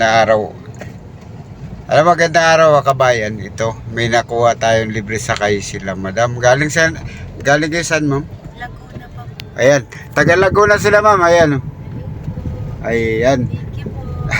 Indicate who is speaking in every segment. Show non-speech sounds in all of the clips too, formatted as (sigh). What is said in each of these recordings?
Speaker 1: magandang araw. Alam mo, magandang araw kabayan. Ito, may nakuha tayong libre sakay sila, madam. Galing sa galing kayo saan, ma'am?
Speaker 2: Laguna pa po.
Speaker 1: Ayan, taga Laguna sila, ma'am. Ayan. Ayan.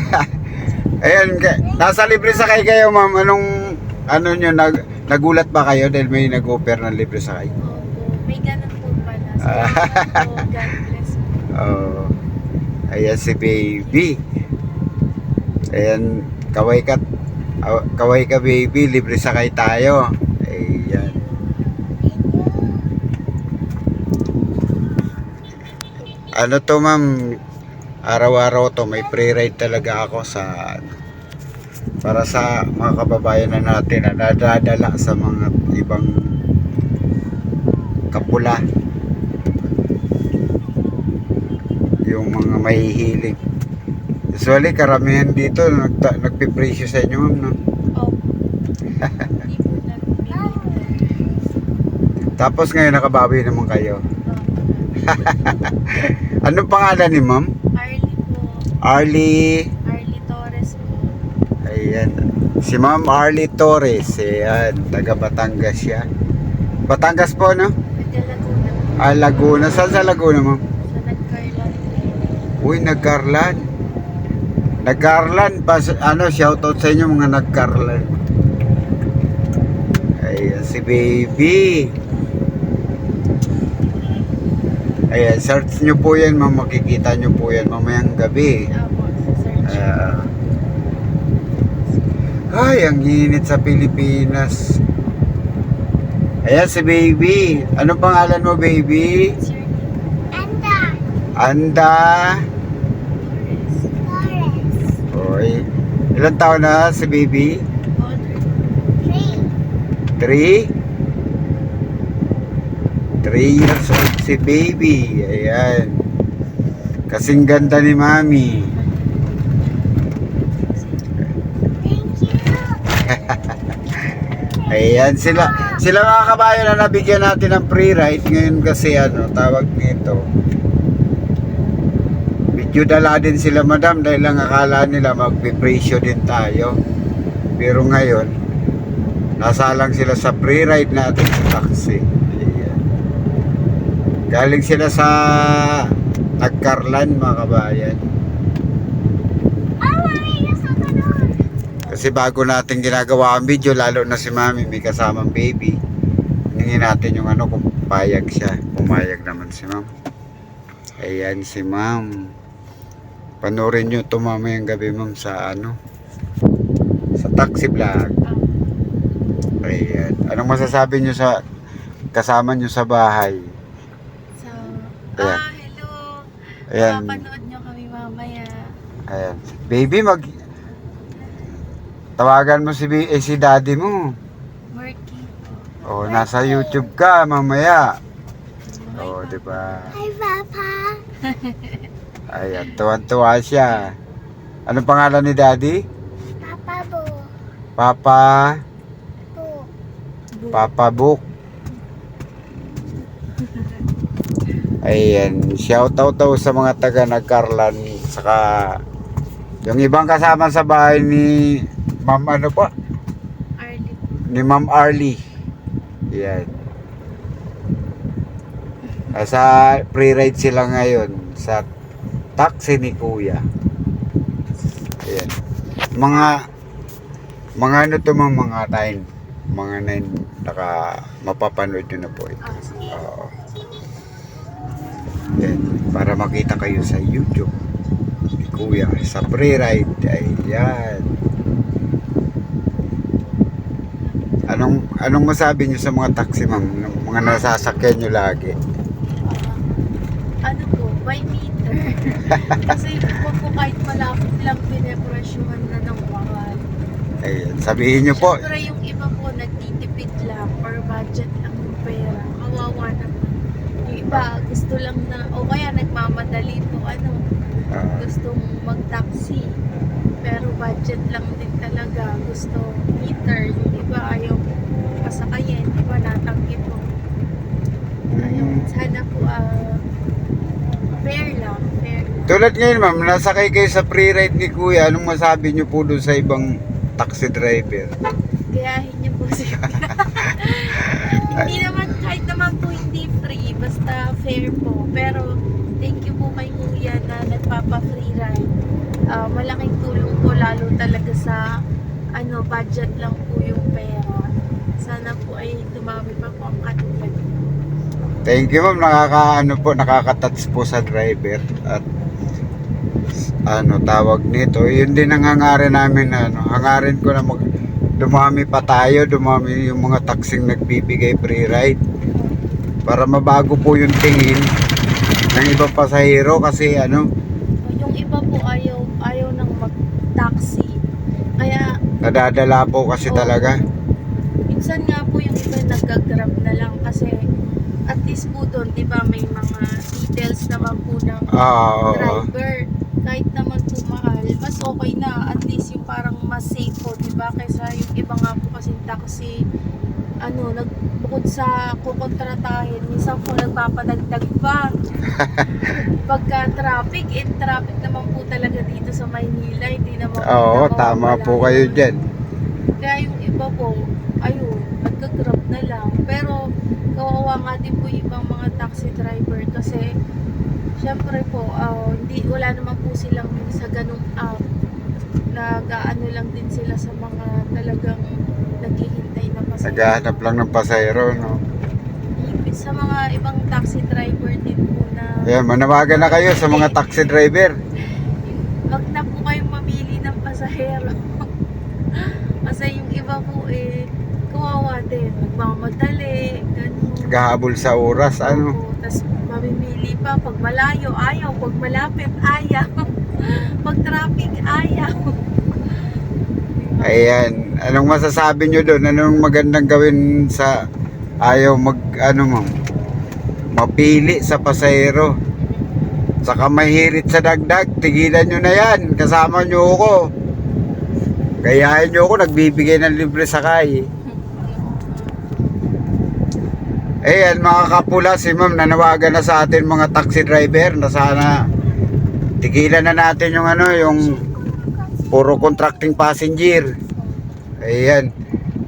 Speaker 1: (laughs) Ayan, nasa libre sakay kayo, ma'am. Anong, ano nyo, nag, nagulat ba kayo dahil may nag-offer ng libre sakay?
Speaker 2: Opo. May ganun po pala. (laughs) Po. God bless po.
Speaker 1: Oh, ayan si baby. Ayan, kaway ka, aw- kaway ka baby, libre sakay tayo. Ayan. Ano to ma'am, araw-araw to, may pre-ride talaga ako sa para sa mga kababayan na natin na nadadala sa mga ibang kapula yung mga mahihilig. Usually, karamihan dito nagta, nagpipresyo sa inyo, ma'am, no?
Speaker 2: Opo. Hindi po nag-militer.
Speaker 1: Tapos ngayon nakabawi naman kayo. (laughs) Anong pangalan ni ma'am?
Speaker 2: Arlie po.
Speaker 1: Arlie.
Speaker 2: Arlie Torres po.
Speaker 1: Ayan. Si ma'am Arlie Torres. Ayan. Taga Batangas siya. Batangas po, no?
Speaker 2: Taga Laguna po.
Speaker 1: Ah, Laguna. Saan sa Laguna, ma'am?
Speaker 2: Sa Nagcarlan po.
Speaker 1: Uy, nagkarlan. Nagkarlan. Pas, ano, shoutout sa inyo mga nagkarlan. Ayan, si baby. Ayan, search nyo po yan, ma'am. Makikita nyo po yan mamayang gabi. Ah. ay, ang init sa Pilipinas. Ayan, si baby. Anong pangalan mo, baby?
Speaker 2: Anda.
Speaker 1: Anda.
Speaker 2: Torres.
Speaker 1: Oy. Ilan taon na si baby?
Speaker 2: Older. Three.
Speaker 1: Three? Three years old si baby. Ayan. Kasing ganda ni mami. (laughs) Ayan sila. Sila mga kabayan na nabigyan natin ng free ride. Ngayon kasi ano, tawag nito. Medyo dala din sila madam dahil lang akala nila magpipresyo din tayo. Pero ngayon, nasa lang sila sa free ride natin sa taxi. Ayan. Galing sila sa Nagkarlan mga kabayan. Kasi bago natin ginagawa ang video, lalo na si Mami, may kasamang baby. Hingin natin yung ano, kung payag siya. Pumayag naman si Ma'am. Ayan si Ma'am. Panorin nyo ito mamayang gabi, Ma'am, sa ano, sa taxi vlog. Ayan. Anong masasabi nyo sa kasama nyo sa bahay?
Speaker 2: So,
Speaker 1: Ayan.
Speaker 2: ah, hello.
Speaker 1: Ayan.
Speaker 2: Papanood nyo kami mamaya.
Speaker 1: Ayan. Baby, mag... Tawagan mo si, bi- eh, si daddy mo.
Speaker 2: Working po.
Speaker 1: Oh, nasa YouTube ka mamaya. Oh, di ba?
Speaker 2: Hi, Papa. (laughs)
Speaker 1: Ayan, tuwan-tuwa siya. Anong pangalan ni Daddy?
Speaker 2: Papa po.
Speaker 1: Papa,
Speaker 2: Po.
Speaker 1: Papa Book. Ayan, shout out daw sa mga taga Nagkarlan saka yung ibang kasama sa bahay ni Ma'am ano po?
Speaker 2: Arlie.
Speaker 1: Ni Ma'am Arlie. Ayan. Nasa pre-ride sila ngayon sa taxi ni Kuya. Ayan. Mga mga ano to mga mga nine mga nine naka mapapanood nyo na po ito.
Speaker 2: Sige.
Speaker 1: Oo. Ayan. Para makita kayo sa YouTube ni Kuya sa pre-ride. Ayan. Anong anong masabi niyo sa mga taxi ma'am? Mga nasasakyan niyo lagi.
Speaker 2: Ah, ano po, by meter. Kasi po po kahit malapit lang pinepresyuhan na ng wakal.
Speaker 1: Ayan. Sabihin niyo po.
Speaker 2: Siyempre yung iba po nagtitipid lang or budget lang ng pera. Kawawa naman. Yung iba gusto lang na, o kaya nagmamadali po ano,
Speaker 1: ah,
Speaker 2: gustong mag-taxi. Pero budget lang din talaga. Gusto meter. Yung iba ayaw pasakayin. Yung Iba natanggi po. Ayaw.
Speaker 1: mm,
Speaker 2: Sana po ah, fair lang. Fair.
Speaker 1: Tulad ngayon ma'am, nasakay kayo sa pre-ride ni Kuya, anong masabi niyo po doon sa ibang taxi driver?
Speaker 2: Gayahin niyo po siya. (laughs) hindi naman, kahit naman po hindi free, basta fair po. Pero, thank you po kay Kuya na nagpapa-free ride. Ah, malaking tulong po lalo talaga sa ano, budget lang po yung pera. Sana po ay dumami pa po ang katulad.
Speaker 1: Thank you ma'am, nakakaano po, nakaka-touch po sa driver at ano tawag nito, yun din ang hangarin namin ano, hangarin ko na mag dumami pa tayo, dumami yung mga taxing nagbibigay free ride para mabago po yung tingin ng ibang pasahero kasi ano,
Speaker 2: Yung iba po ayaw, ayaw nang mag-taxi. Kaya,
Speaker 1: nadadala po kasi
Speaker 2: Oo.
Speaker 1: talaga.
Speaker 2: minsan nga po yung iba nag-grab na lang kasi at least po doon, di ba, may mga details naman po ng
Speaker 1: oo.
Speaker 2: driver. Kahit naman po mahal, mas okay na. At least yung parang mas safe po, di ba? Kaysa yung iba nga po kasi taxi, ano, nag, bukod sa kukontratahin, minsan po nagpapadagdag pa. (laughs) Pagka traffic, eh, traffic naman po talaga dito sa Maynila, hindi naman
Speaker 1: Oo,
Speaker 2: po
Speaker 1: tama
Speaker 2: nawawala
Speaker 1: po kayo dyan.
Speaker 2: Kaya yung iba po, ayun, nagka-grab na lang. Pero, kawawa nga din po yung ibang mga taxi driver kasi, syempre po, ah, hindi, wala naman po silang sa ganung app. Nag-ano lang din sila sa mga talagang naghihintay na pasahero.
Speaker 1: Naghahanap lang ng pasahero, no?
Speaker 2: Sa mga ibang taxi driver din po na,
Speaker 1: Kaya manawagan na kayo sa mga taxi driver.
Speaker 2: wag na po kayong mamili ng pasahero. (laughs) Kasi yung iba po eh, kawawa din. Nagmamadali, ganun.
Speaker 1: Gahabol sa oras, ano?
Speaker 2: Tapos mamimili pa. Pag malayo, ayaw. Pag malapit, ayaw. (laughs) Pag traffic, ayaw.
Speaker 1: Ayan. Anong masasabi nyo doon? Anong magandang gawin sa ayaw mag, ano ma'am? Mapili sa pasahero. Saka mahirit sa dagdag. Tigilan nyo na yan. Kasama nyo ako. Gayahin nyo ako. Nagbibigay ng libre sakay. Ayan mga kapula, si ma'am nanawagan na sa atin mga taxi driver na sana tigilan na natin yung ano, yung puro contracting passenger. Ayan.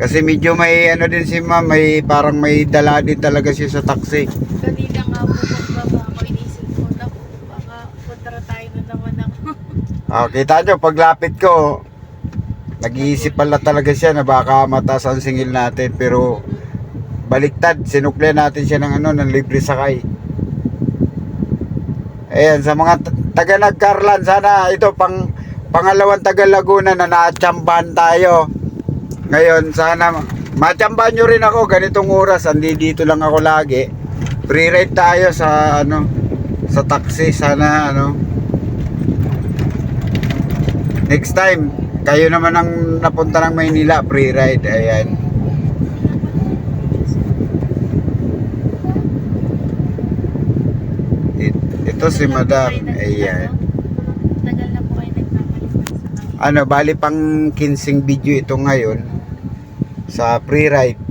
Speaker 1: Kasi medyo may ano din si ma'am, may parang may dala din talaga siya sa taxi.
Speaker 2: Kanina nga po pagbaba ko, inisip ko na baka kontra tayo na naman ako. (laughs)
Speaker 1: Ah, kita nyo, paglapit ko, nag-iisip pala talaga siya na baka mataas ang singil natin. Pero baliktad, sinukli natin siya ng ano, ng libre sakay. Ayan, sa mga taga Nagkarlan, sana ito pang pangalawang taga Laguna na naatsambahan tayo. Ngayon, sana matsambahan nyo rin ako ganitong oras. Andi dito lang ako lagi. Free ride tayo sa ano sa taxi. Sana ano Next time, kayo naman ang napunta ng Maynila, free ride. Ayan. Ito si Madam. Ayan.
Speaker 2: Tagal na po kayo kanya.
Speaker 1: Ano, bali pang 15 video ito ngayon sa free ride.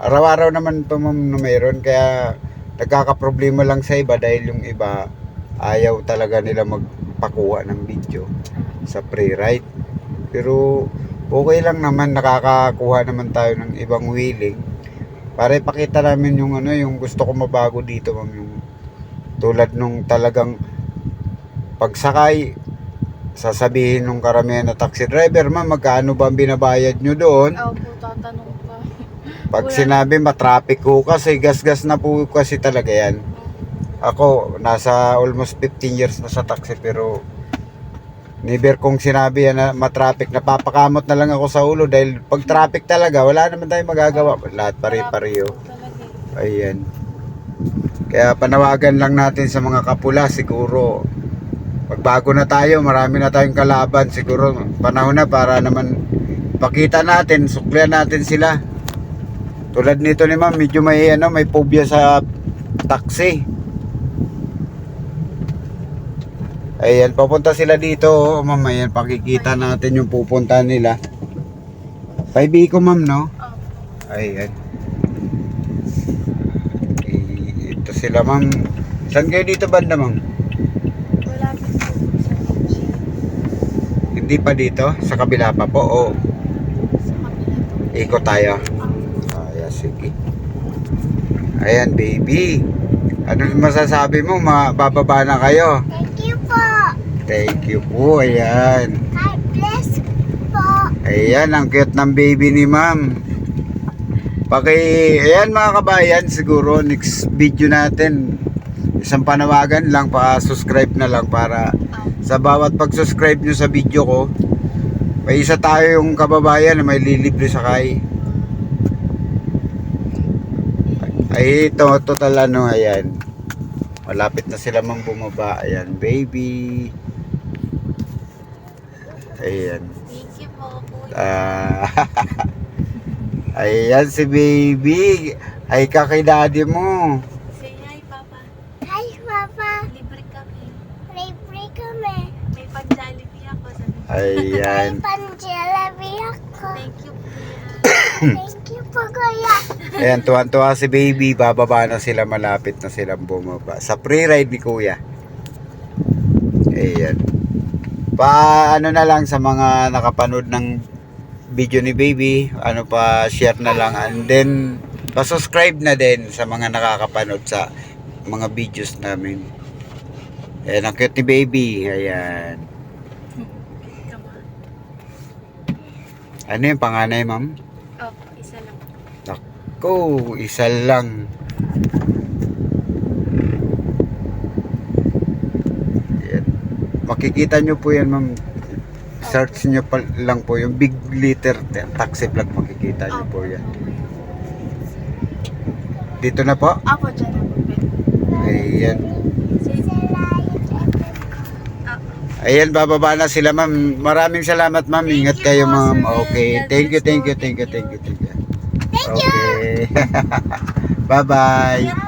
Speaker 1: Araw-araw naman pa ma'am na mayroon kaya nagkakaproblema lang sa iba dahil yung iba ayaw talaga nila magpakuha ng video sa free ride. Pero okay lang naman nakakakuha naman tayo ng ibang willing para ipakita namin yung ano yung gusto ko mabago dito ma'am yung tulad nung talagang pagsakay sasabihin nung karamihan na taxi driver ma'am magkano ba ang binabayad nyo doon
Speaker 2: Ako po tatanong pa.
Speaker 1: pag
Speaker 2: Wala.
Speaker 1: sinabi matraffic ko kasi gas-gas na po kasi talaga yan ako nasa almost 15 years na sa taxi pero never kong sinabi yan na matraffic napapakamot na lang ako sa ulo dahil pag traffic talaga wala naman tayong magagawa lahat pare-pareho
Speaker 2: eh.
Speaker 1: Ayan. Kaya panawagan lang natin sa mga kapula siguro pagbago na tayo, marami na tayong kalaban siguro panahon na para naman pakita natin, suklian natin sila. Tulad nito ni Ma'am, medyo may ano, may phobia sa taxi. Ayan, papunta sila dito, oh, Ma'am. Ayan, pakikita natin yung pupunta nila. Paibiko, Ma'am, no? Ayan. Eh, Ito sila, ma'am. Saan kayo dito banda, ma'am?
Speaker 2: Wala po
Speaker 1: Hindi pa dito? Sa kabila pa po? O ikot tayo? Kaya, sige. Ayan, baby. Ano masasabi mo? Mabababa na kayo.
Speaker 3: Thank you po.
Speaker 1: Thank you po. Ayan.
Speaker 3: God bless po.
Speaker 1: Ayan, ang cute ng baby ni ma'am. Paki, ayan mga kabayan, siguro next video natin, isang panawagan lang, pa-subscribe na lang para
Speaker 2: Ah,
Speaker 1: sa bawat pag-subscribe nyo sa video ko, may isa tayo yung kababayan na may lilibre sakay. Ay, ito, total ano, ayan. Malapit na sila mang bumaba. Ayan, baby. Ayan.
Speaker 2: Thank you po, (laughs) kuya.
Speaker 1: Ah, ayan si baby. Ay ka kay daddy mo.
Speaker 2: Say hi, Papa.
Speaker 3: Hi, Papa.
Speaker 2: Libre kami.
Speaker 3: Libre kami.
Speaker 2: May pang-jollibee ako. Sabi.
Speaker 1: Ayan.
Speaker 3: May panjalabi ako.
Speaker 2: Thank you. (coughs)
Speaker 3: Thank you po, Kuya.
Speaker 1: Ayan, tuwan-tuwa si baby. Bababa na sila. Malapit na silang bumaba. Sa pre-ride ni kuya. Ayan. Pa ano na lang sa mga nakapanood ng video ni baby. Ano pa, share na lang. And then, pa-subscribe na din sa mga nakakapanood sa mga videos namin. Ayan, ang cute ni baby. Ayan. Ano yung panganay, ma'am?
Speaker 2: Opo, isa lang.
Speaker 1: Ko, isa lang. Yan. Makikita nyo po yan, ma'am. Search nyo pa lang po yung big letter te- taxi vlog makikita nyo po yan. Dito na po.
Speaker 2: Ako dyan ako.
Speaker 1: Ayan. Ayan, bababa na sila, ma'am. Maraming salamat, ma'am. Ingat
Speaker 2: you
Speaker 1: kayo,
Speaker 2: po,
Speaker 1: ma'am. Okay. Thank you, thank
Speaker 2: po.
Speaker 1: you, thank you, thank
Speaker 2: Thank
Speaker 1: you, thank you. Okay. (laughs) Bye-bye.